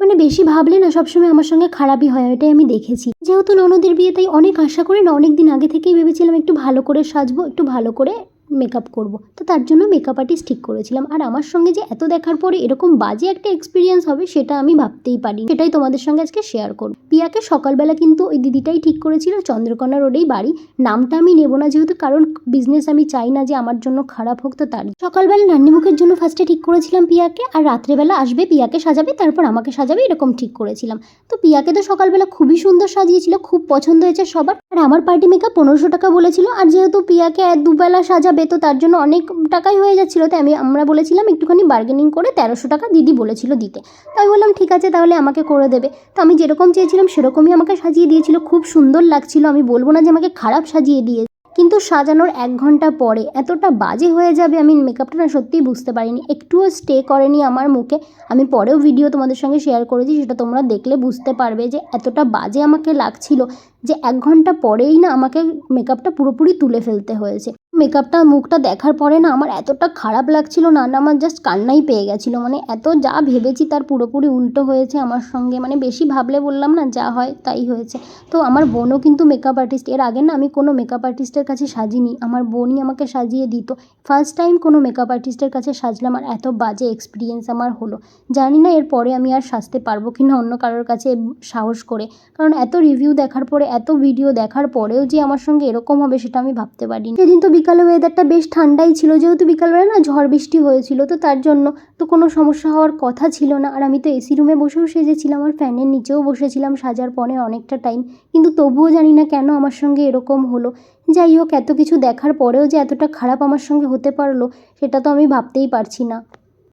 মানে বেশি ভাবলে না সবসময় আমার সঙ্গে খারাপই হয় এটাই আমি দেখেছি। যেহেতু ননদের বিয়ে, তাই অনেক আশা করে না অনেক দিন আগে থেকেই ভেবেছিলাম একটু ভালো করে সাজবো, একটু ভালো করে মেকআপ করব। তো তার জন্য মেকআপ আর্টিস্ট ঠিক করেছিলাম। আর আমার সঙ্গে যে এত দেখার পরে এরকম বাজে একটা এক্সপিরিয়েন্স হবে সেটা আমি ভাবতেই পারি সেটাই তোমাদের সঙ্গে আজকে শেয়ার করব। পিয়াকে সকালবেলা কিন্তু ওই দিদিটাই ঠিক করেছিল চন্দ্রকোনা রোডেই বাড়ি। নামটা আমি নেব না যেহেতু, কারণ বিজনেস আমি চাই না যে আমার জন্য খারাপ হোক তো তার। সকালবেলা নান্নিমুখের জন্য ফার্স্টে ঠিক করেছিলাম পিয়াকে, আর রাত্রেবেলা আসবে, পিয়াকে সাজাবে, তারপর আমাকে সাজাবে, এরকম ঠিক করেছিলাম। তো পিয়াকে তো সকালবেলা খুবই সুন্দর সাজিয়েছিল, খুব পছন্দ হয়েছে সবার। আর আমার পার্টি মেকআপ পনেরোশো টাকা বলেছিল, আর যেহেতু পিয়াকে দুবেলা সাজাবে তো তার জন্য অনেক টাকাই হয়ে যাচ্ছিল। তাই আমি, আমরা বলেছিলাম একটুখানি বার্গেনিং করে তেরোশো টাকা দিদি বলেছিল দিতে। তো আমি বললাম, ঠিক আছে, তাহলে আমাকে করে দেবে। তো আমি যেরকম চেয়েছিলাম, সেরকমই আমাকে সাজিয়ে দিয়েছিল। খুব সুন্দর লাগছিল। আমি বলব না যে আমাকে খারাপ সাজিয়ে দিয়ে, কিন্তু সাজানোর এক ঘণ্টা পরে এতটা বাজে হয়ে যাবে, আমি মেকআপটা না সত্যিই বুঝতে পারিনি। একটুও স্টে করেনি আমার মুখে। আমি পরেও ভিডিও তোমাদের সঙ্গে শেয়ার করেছি, সেটা তোমরা দেখলে বুঝতে পারবে যে এতটা বাজে আমাকে লাগছিল যে এক ঘণ্টা পরেই না আমাকে মেকআপটা পুরোপুরি তুলে ফেলতে হয়েছে। মেকআপটা, মুখটা দেখার পরে না আমার এতটা খারাপ লাগছিল না না আমার জাস্ট কান্নাই পেয়ে গেছিল। মানে এত যা ভেবেছি তার পুরোপুরি উল্টো হয়েছে আমার সঙ্গে। মানে বেশি ভাবলে বললাম না, যা হয় তাই হয়েছে। তো আমার বোনও কিন্তু মেকআপ আর্টিস্ট এর আগে না আমি কোনো মেকআপ আর্টিস্টের কাছে সাজিনি। আমার বোনই আমাকে সাজিয়ে দিত। ফার্স্ট টাইম কোনো মেকআপ আর্টিস্টের কাছে সাজলাম আর এত বাজে এক্সপিরিয়েন্স আমার হলো। জানি না এরপরে আমি আর সাজতে পারব কি না অন্য কারোর কাছে সাহস করে। কারণ এত রিভিউ দেখার পরে, এত ভিডিও দেখার পরেও যে আমার সঙ্গে এরকম হবে সেটা আমি ভাবতে পারিনি। সেদিন তো বিকালে ওয়েদারটা বেশ ঠান্ডাই ছিল। যেহেতু বিকালবেলা না ঝড় বৃষ্টি হয়েছিল, তো তার জন্য তো কোনো সমস্যা হওয়ার কথা ছিল না। আর আমি তো এসি রুমে বসেও সেজেছিলাম, আর ফ্যানের নিচেও বসেছিলাম সাজার পরে অনেকটা টাইম কিন্তু তবুও জানি না কেন আমার সঙ্গে এরকম হলো। যাই হোক, এত কিছু দেখার পরেও যে এতটা খারাপ আমার সঙ্গে হতে পারল, সেটা তো আমি ভাবতেই পারছি না।